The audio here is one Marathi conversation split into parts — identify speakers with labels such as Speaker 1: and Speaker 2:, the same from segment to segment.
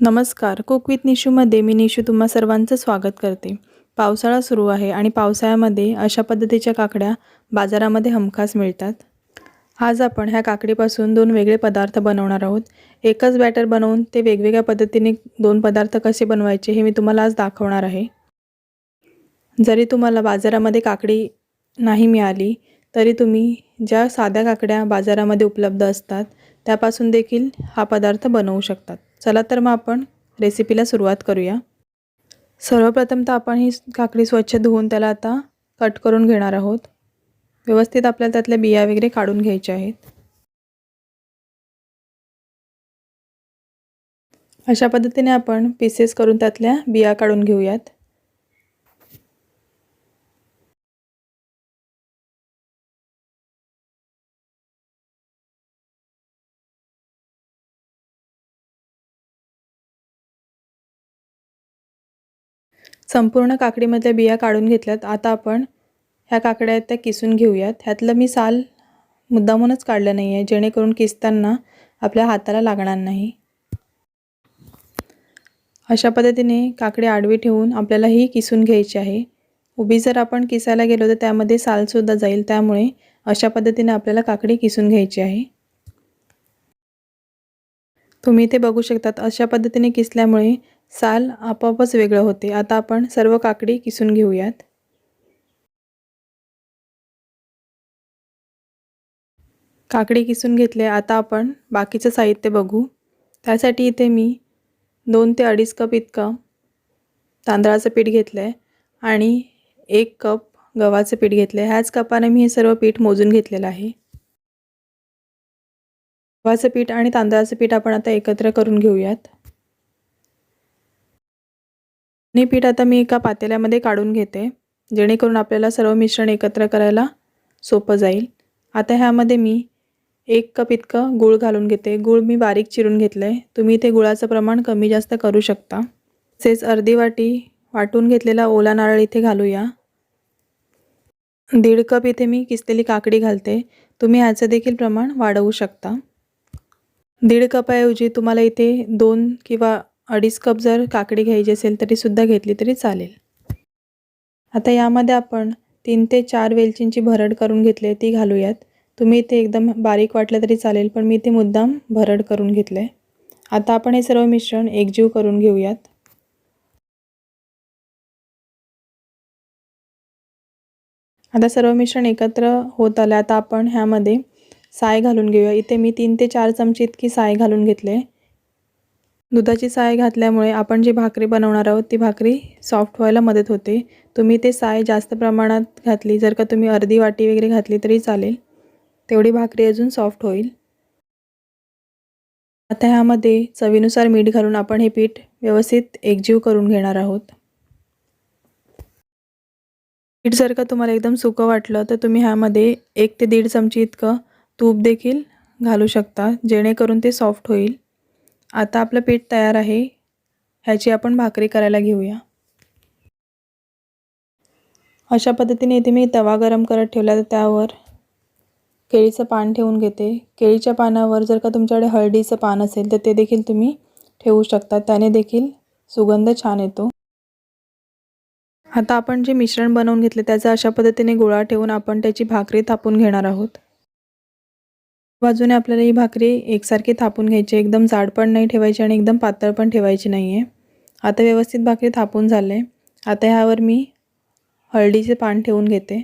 Speaker 1: नमस्कार. कुक विथ निशूमध्ये मी निशू तुम्हा सर्वांचं स्वागत करते. पावसाळा सुरू आहे आणि पावसाळ्यामध्ये अशा पद्धतीच्या काकड्या बाजारामध्ये हमखास मिळतात. आज आपण ह्या काकडीपासून दोन वेगळे पदार्थ बनवणार आहोत. एकच बॅटर बनवून ते वेगवेगळ्या पद्धतीने दोन पदार्थ कसे बनवायचे हे मी तुम्हाला आज दाखवणार आहे. जरी तुम्हाला बाजारामध्ये काकडी नाही मिळाली तरी तुम्ही ज्या साध्या काकड्या बाजारामध्ये उपलब्ध असतात त्यापासून देखील हा पदार्थ बनवू शकतात. चला तर मग आपण रेसिपीला सुरुवात करूया. सर्वप्रथम तर आपण ही काकडी स्वच्छ धुवून त्याला आता कट करून घेणार आहोत. व्यवस्थित आपल्याला त्यातल्या बिया वगैरे काढून घ्यायच्या आहेत. अशा पद्धतीने आपण पीसेस करून त्यातल्या बिया काढून घेऊयात. संपूर्ण काकडीमधल्या बिया काढून घेतल्यात. आता आपण ह्या काकड्या आहेत त्या किसून घेऊयात. ह्यातलं मी साल मुद्दामूनच काढलं नाही आहे जेणेकरून किसताना आपल्या हाताला लागणार नाही. अशा पद्धतीने काकडी आडवी ठेवून आपल्याला ही किसून घ्यायची आहे. उभी जर आपण किसायला गेलो तर त्यामध्ये सालसुद्धा जाईल. त्यामुळे अशा पद्धतीने आपल्याला काकडी किसून घ्यायची आहे. तुम्ही इथे बघू शकतात अशा पद्धतीने किसल्यामुळे साल आपोआपच वेगळं होते. आता आपण सर्व काकडी किसून घेऊयात. काकडी किसून घेतले. आता आपण बाकीचं साहित्य बघू. त्यासाठी इथे मी दोन ते अडीच कप इतकं तांदळाचं पीठ घेतलं आहे आणि एक कप गव्हाचं पीठ घेतलं आहे ह्याच कपाने मी हे सर्व पीठ मोजून घेतलेलं आहे. गव्हाचं पीठ आणि तांदळाचं पीठ आपण आता एकत्र करून घेऊयात. दोन्ही पीठ आता मी एका पातेल्यामध्ये काढून घेते जेणेकरून आपल्याला सर्व मिश्रण एकत्र करायला सोपं जाईल. आता ह्यामध्ये मी एक कप इतकं गूळ घालून घेते. गूळ मी बारीक चिरून घेतलं आहे तुम्ही इथे गुळाचं प्रमाण कमी जास्त करू शकता. तसेच अर्धी वाटी वाटून घेतलेला ओला नारळ इथे घालूया. दीड कप इथे मी किसलेली काकडी घालते. तुम्ही ह्याचं देखील प्रमाण वाढवू शकता. दीड कपाऐवजी तुम्हाला इथे दोन किंवा अडीच कप जर काकडी घ्यायची असेल तरीसुद्धा घेतली तरी चालेल. आता यामध्ये आपण तीन ते चार वेलचींची भरड करून घेतली ती घालूयात. तुम्ही इथे एकदम बारीक वाटलं तरी चालेल पण मी ते मुद्दाम भरड करून घेतलं आहे आता आपण हे सर्व मिश्रण एकजीव करून घेऊयात. आता सर्व मिश्रण एकत्र होत आलं आता आपण ह्यामध्ये साय घालून घेऊया. इथे मी तीन ते चार चमचे इतकी साय घालून घेतले. दुधाची साय घातल्यामुळे आपण जी भाकरी बनवणार आहोत ती भाकरी सॉफ्ट व्हायला मदत होते. तुम्ही ते साय जास्त प्रमाणात घातली जर का तुम्ही अर्धी वाटी वगैरे घातली तरी चालेल. तेवढी भाकरी अजून सॉफ्ट होईल. आता ह्यामध्ये चवीनुसार मीठ घालून आपण हे पीठ व्यवस्थित एकजीव करून घेणार आहोत. पीठ जर का तुम्हाला एकदम सुकं वाटलं तर तुम्ही ह्यामध्ये एक ते दीड चमची इतकं तूप देखील घालू शकता जेणेकरून ते सॉफ्ट होईल. आता आपलं पीठ तयार आहे. ह्याची आपण भाकरी करायला घेऊया. अशा पद्धतीने इथे मी तवा गरम करत ठेवला तर त्यावर. केळीचं पान ठेवून घेते. केळीच्या पानावर जर का तुमच्याकडे हळदीचं पान असेल तर ते देखील तुम्ही ठेवू शकता. त्याने देखील सुगंध छान येतो. आता आपण जे मिश्रण बनवून घेतले त्याचा अशा पद्धतीने गोळा ठेवून आपण त्याची भाकरी थापून घेणार आहोत. बाजूने आपल्याला ही भाकरी एकसारखी थापून घ्यायची एकदम जाड पण नाही ठेवायची आणि एकदम पातळ पण ठेवायची नाही आहे. आता व्यवस्थित भाकरी थापून झाले आता ह्यावर मी हळदीचे पान ठेवून घेते.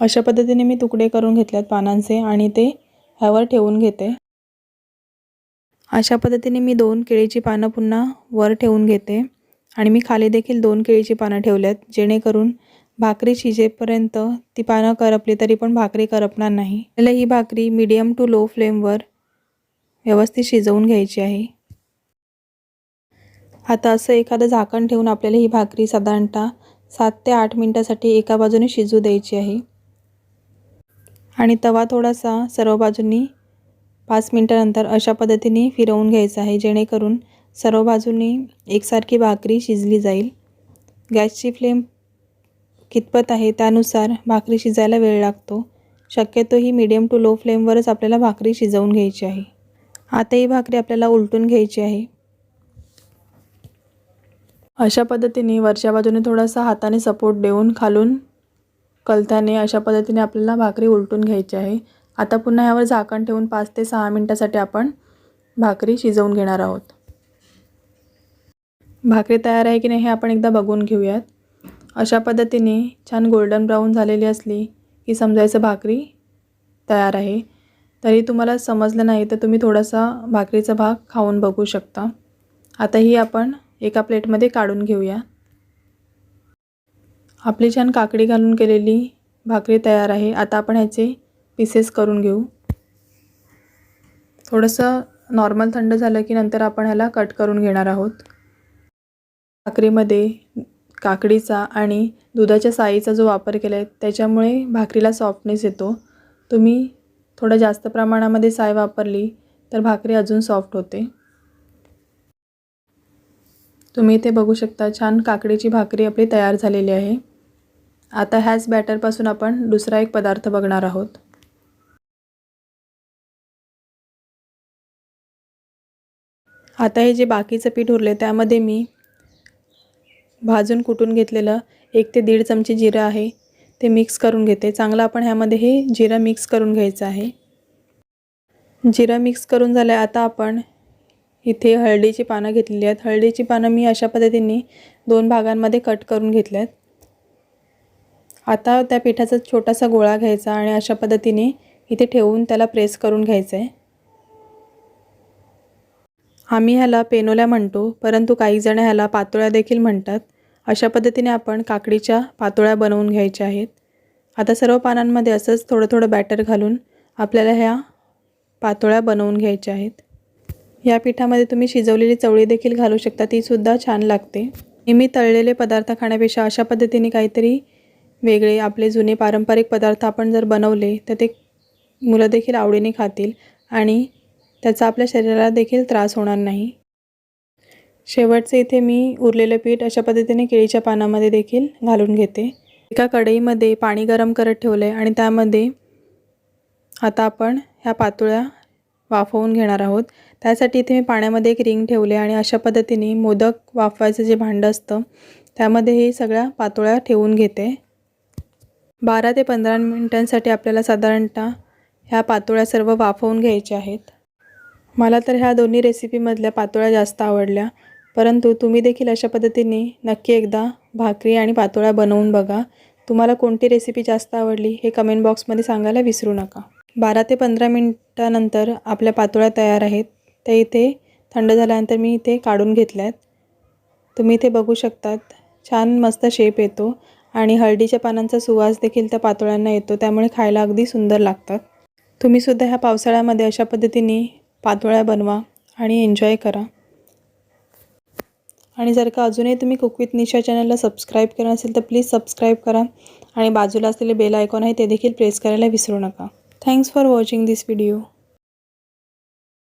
Speaker 1: अशा पद्धतीने मी तुकडे करून घेतल्यात पानांचे आणि ते ह्यावर ठेवून घेते. अशा पद्धतीने मी दोन केळीची पानं पुन्हा वर ठेवून घेते. आणि मी खाली देखील दोन केळीची पानं ठेवल्यात जेणेकरून भाकरी शिजेपर्यंत ती पानं करपली तरी पण भाकरी करपणार नाही. आपल्याला ही भाकरी मीडियम टू लो फ्लेमवर व्यवस्थित शिजवून घ्यायची आहे. आता असं एखादं झाकण ठेवून आपल्याला ही भाकरी साधारणतः सात ते आठ मिनटासाठी एका बाजूने शिजू द्यायची आहे. आणि तवा थोडासा सर्व बाजूंनी पाच मिनटानंतर अशा पद्धतीने फिरवून घ्यायचा आहे जेणेकरून सर्व बाजूंनी एकसारखी भाकरी शिजली जाईल. गॅसची फ्लेम कितपत आहे त्यानुसार भाकरी शिजायला वेळ लागतो? शक्यतो ही मीडियम टू लो फ्लेमवरच आपल्याला भाकरी शिजवून घ्यायची आहे. आता ही भाकरी आपल्याला उलटून घ्यायची आहे. अशा पद्धतीने वरच्या बाजूने थोडासा हाताने सपोर्ट देऊन खालून कलथाने अशा पद्धतीने आपल्याला भाकरी उलटून घ्यायची आहे. आता पुन्हा ह्यावर झाकण ठेवून पाच ते सहा मिनटासाठी आपण भाकरी शिजवून घेणार आहोत. भाकरी तयार आहे की नाही हे आपण एकदा बघून घेऊयात. अशा पद्धतीने छान गोल्डन ब्राऊन झालेली असली की समजायचं भाकरी तयार आहे. तरी तुम्हाला समजलं नाही तर तुम्ही थोडासा भाकरीचा भाग खाऊन बघू शकता. आता ही आपण एका प्लेटमध्ये काढून घेऊया. आपली छान काकडी घालून केलेली भाकरी तयार आहे. आता आपण ह्याचे पीसेस करून घेऊ. थोडंसं नॉर्मल थंड झालं की नंतर आपण ह्याला कट करून घेणार आहोत. भाकरीमध्ये काकडीचा आणि दुधाच्या साईचा जो वापर केला आहे त्याच्यामुळे भाकरीला सॉफ्टनेस येतो. तुम्ही थोडं जास्त प्रमाणामध्ये साय वापरली तर भाकरी अजून सॉफ्ट होते. तुम्ही इथे बघू शकता छान काकडीची भाकरी आपली तयार झालेली आहे. आता ह्याच बॅटरपासून आपण दुसरा एक पदार्थ बघणार आहोत. आता हे जे बाकीचं पीठ उरले त्यामध्ये मी भाजून कुटून घेतलेलं एक ते दीड चमचे जिरं आहे ते मिक्स करून घेते. चांगलं आपण ह्यामध्ये हे जिरं मिक्स करून घ्यायचं आहे. जिरं मिक्स करून झालं आहे आता आपण इथे हळदीची पानं घेतलेली आहेत. हळदीची पानं मी अशा पद्धतीने दोन भागांमध्ये कट करून घेतल्यात. आता त्या पिठाचा छोटासा गोळा घ्यायचा आणि अशा पद्धतीने इथे ठेवून त्याला प्रेस करून घ्यायचं आहे आम्ही ह्याला पेनोल्या म्हणतो परंतु काही जण ह्याला पातोळ्या देखील म्हणतात. अशा पद्धतीने आपण काकडीच्या पातोळ्या बनवून घ्यायच्या आहेत. आता सर्व पानांमध्ये असंच थोडं थोडं बॅटर घालून आपल्याला ह्या पातोळ्या बनवून घ्यायच्या आहेत. या पिठामध्ये तुम्ही शिजवलेली चवळी देखील घालू शकता तीसुद्धा छान लागते. नेहमी तळलेले पदार्थ खाण्यापेक्षा अशा पद्धतीने काहीतरी वेगळे आपले जुने पारंपरिक पदार्थ आपण जर बनवले तर ते मुलं देखील आवडीने खातील आणि त्याचा आपल्या शरीराला देखील त्रास होणार नाही. शेवटचे इथे मी उरलेलं पीठ अशा पद्धतीने केळीच्या पानामध्ये देखील घालून घेते. एका कढईमध्ये पाणी गरम करत ठेवलं आहे आणि त्यामध्ये आता आपण ह्या पातोळ्या वाफवून घेणार आहोत. त्यासाठी इथे मी पाण्यामध्ये एक रिंग ठेवले आणि अशा पद्धतीने मोदक वाफवायचं जे भांडं असतं त्यामध्ये हे सगळ्या पातोळ्या ठेवून घेते. बारा ते पंधरा मिनटांसाठी आपल्याला साधारणतः ह्या पातोळ्या सर्व वाफवून घ्यायच्या आहेत. मला तर ह्या दोन्ही रेसिपीमधल्या पातोळ्या जास्त आवडल्या. परंतु तुम्ही देखील अशा पद्धतीने नक्की एकदा भाकरी आणि पातोळ्या बनवून बघा. तुम्हाला कोणती रेसिपी जास्त आवडली हे कमेंट बॉक्समध्ये सांगायला विसरू नका. बारा ते पंधरा मिनटानंतर आपल्या पातोळ्या तयार आहेत. त्या इथे थंड झाल्यानंतर मी इथे काढून घेतल्या आहेत तुम्ही इथे बघू शकतात. छान मस्त शेप येतो आणि हळदीच्या पानांचा सुवास देखील त्या पातोळ्यांना येतो. त्यामुळे खायला अगदी सुंदर लागतात. तुम्हीसुद्धा ह्या पावसाळ्यामध्ये अशा पद्धतीने पातोळ्या बनवा आणि एन्जॉय करा. आणि जर का अजूनही तुम्ही कुक विथ निशा चॅनलला सबस्क्राईब केलं असेल तर प्लीज सबस्क्राईब करा. आणि बाजूला असलेले बेल आयकॉन आहे ते देखील प्रेस करायला विसरू नका. Thanks for watching this video